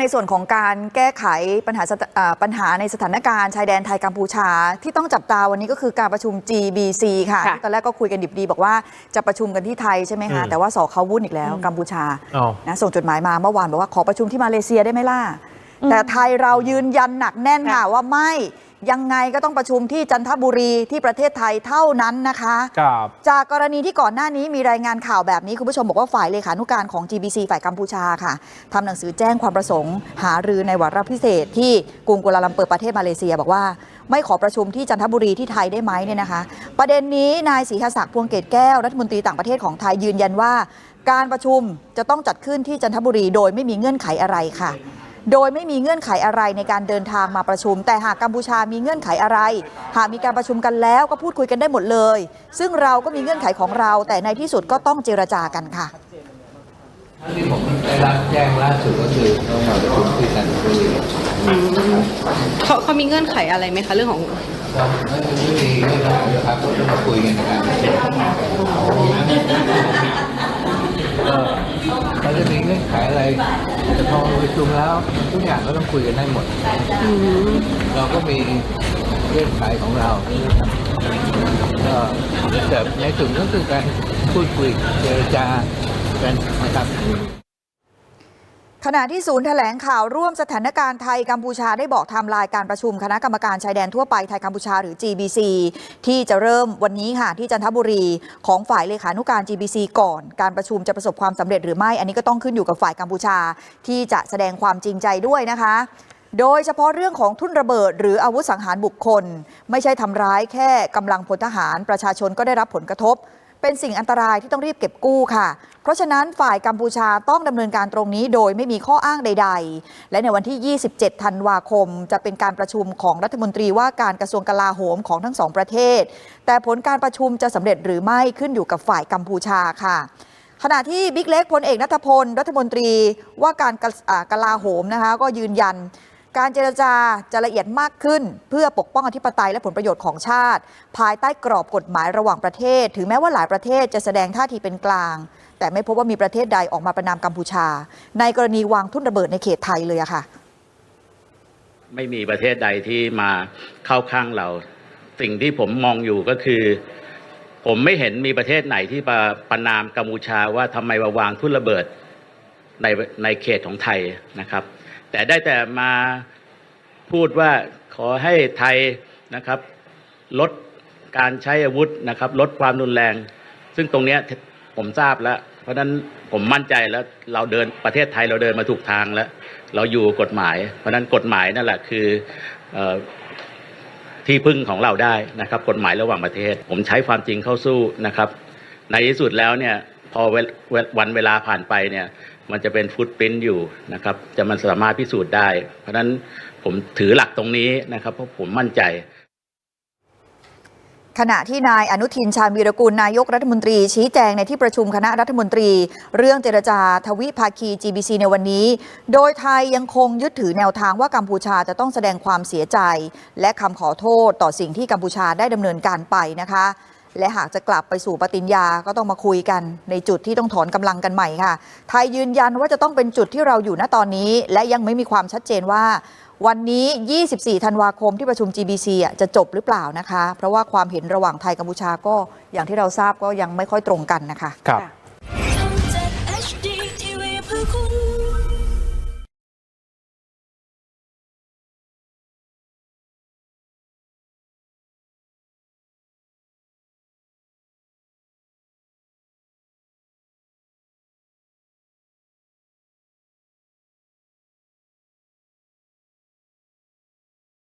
ในส่วนของการแก้ไขปัญหาสถอ่าปัญหาในสถานการณ์ชายแดนไทยกัมพูชา ที่ต้องจับตาวันนี้ก็คือการประชุม GBC ค่ะค่ะที่ตอนแรกก็คุยกันดิบดี บอกว่าจะประชุมกันที่ไทยใช่ไหมคะอืมแต่ว่าสอเขาวุ่นอีกแล้วกัมพูชาอ้าวนะส่งจดหมายมาเมื่อวานบอกว่าขอประชุมที่มาเลเซียได้ไหมล่ะ แต่ไทยเรายืนยันหนักแน่นค่ะค่ะว่าไม่ ยังไงก็ต้องประชุมที่จันทบุรีที่ประเทศไทยเท่านั้นนะคะกับ จากกรณีที่ก่อนหน้านี้มีรายงานข่าวแบบนี้ คุณผู้ชมบอกว่าฝ่ายเลขานุการของ GBC ฝ่ายกัมพูชาค่ะทำหนังสือแจ้งความประสงค์ หารือในวาระพิเศษ ที่กรุงกัวลาลัมเปอร์ประเทศมาเลเซีย บอกว่าไม่ขอประชุมที่จันทบุรีที่ไทยได้ไหมเนี่ยนะคะ ประเด็นนี้นายศรีหศักดิ์พวงเกตแก้วรัฐมนตรีต่างประเทศของไทยยืนยันว่า การประชุมจะต้องจัดขึ้นที่จันทบุรีโดยไม่มีเงื่อนไขอะไรค่ะ โดยไม่มีเงื่อนไขอะไรในการเดินทางมาประชุม แต่หากกัมพูชามีเงื่อนไขอะไร หากมีการประชุมกันแล้วก็พูดคุยกันได้หมดเลย ซึ่งเราก็มีเงื่อนไขของเรา แต่ในที่สุดก็ต้องเจรจากันค่ะทั้งที่ผมได้รับแจ้งล่าสุดก็คือต้องมาประชุมที่จันทบุรีเขาเขามีเงื่อนไขอะไรไหมคะเรื่องของก็ไม่ไม่มีเรื่องของนะครับก็ต้องมาคุยกันนะครับก็ เขาจะมีเงื่อนไขอะไรแต่พอประชุมแล้วทุกอย่างก็ต้องคุยกันได้หมด เราก็มีเงื่อนไขของเราก็แต่ในสุดก็คือการพูดคุยเจรจากันนะครับ ขณะที่ศูนย์แถลงข่าวร่วมสถานการณ์ไทยกัมพูชาได้บอกไทม์ไลน์การประชุมคณะกรรมการชายแดนทั่วไปไทยกัมพูชาหรือ GBC ที่จะเริ่มวันนี้ค่ะที่จันทบุรีของฝ่ายเลขานุการ GBC ก่อน การประชุมจะประสบความสำเร็จหรือไม่ อันนี้ก็ต้องขึ้นอยู่กับฝ่ายกัมพูชา ที่จะแสดงความจริงใจด้วยนะคะโดยเฉพาะเรื่องของทุ่นระเบิด หรืออาวุธสังหารบุคคล ไม่ใช่ทำร้ายแค่กำลังพลทหาร ประชาชนก็ได้รับผลกระทบ เป็นสิ่งอันตรายที่ต้องรีบเก็บกู้ค่ะ เพราะฉะนั้นฝ่ายกัมพูชาต้องดำเนินการตรงนี้โดยไม่มีข้ออ้างใด ๆ และในวันที่ 27 ธันวาคม จะเป็นการประชุมของรัฐมนตรีว่าการกระทรวงกลาโหมของทั้งสองประเทศ แต่ผลการประชุมจะสำเร็จหรือไม่ขึ้นอยู่กับฝ่ายกัมพูชาค่ะขณะที่บิ๊กเล็กพลเอกนัทพล รัฐมนตรีว่าการกระอ่ากลาโหมนะคะก็ยืนยัน การเจรจาจะละเอียดมากขึ้น เพื่อปกป้องอธิปไตยและผลประโยชน์ของชาติ ภายใต้กรอบกฎหมายระหว่างประเทศ ถึงแม้ว่าหลายประเทศจะแสดงท่าทีเป็นกลาง แต่ไม่พบว่ามีประเทศใดออกมาประนามกัมพูชา ในกรณีวางทุ่นระเบิดในเขตไทยเลยอะค่ะ ไม่มีประเทศใดที่มาเข้าข้างเรา สิ่งที่ผมมองอยู่ก็คือ ผมไม่เห็นมีประเทศไหนที่มาประนามกัมพูชาว่าทำไมมาวางทุ่นระเบิดในในเขตของไทยนะครับ แต่ได้แต่มาพูดว่าขอให้ไทยนะครับ ลดการใช้อาวุธนะครับ ลดความรุนแรง ซึ่งตรงนี้ผมทราบแล้ว เพราะนั้นผมมั่นใจแล้วเราเดินประเทศไทยเราเดินมาถูกทางแล้ว เราอยู่กฎหมาย เพราะนั้นกฎหมายนั่นแหละคืออที่พึ่งของเราได้นะครับ กฎหมายระหว่างประเทศ ผมใช้ความจริงเข้าสู้นะครับ ในที่สุดแล้วเนี่ยพอเวววันเวลาผ่านไปเนี่ย มันจะเป็นฟุตปรินอยู่นะครับ จะมันสามารถพิสูจน์ได้ เพราะฉะนั้นผมถือหลักตรงนี้นะครับ เพราะผมมั่นใจขณะที่นายอนุทินชาญวีรกุลนายกรัฐมนตรี ชี้แจงในที่ประชุมคณะรัฐมนตรี เรื่องเจรจาทวิภาคี GBC ในวันนี้ โดยไทยยังคงยึดถือแนวทางว่ากัมพูชาจะต้องแสดงความเสียใจ และคำขอโทษต่อสิ่งที่กัมพูชาได้ดำเนินการไปนะคะ และหากจะกลับไปสู่ปฏิญญาก็ต้องมาคุยกัน ในจุดที่ต้องถอนกำลังกันใหม่ค่ะ ไทยยืนยันว่าจะต้องเป็นจุดที่เราอยู่ณตอนนี้ และยังไม่มีความชัดเจนว่า วันนี้ 24 ธันวาคมที่ประชุม GBC อะจะจบหรือเปล่านะคะ เพราะว่าความเห็นระหว่างไทยกัมพูชาก็อย่างที่เราทราบก็ยังไม่ค่อยตรงกันนะคะ ครับ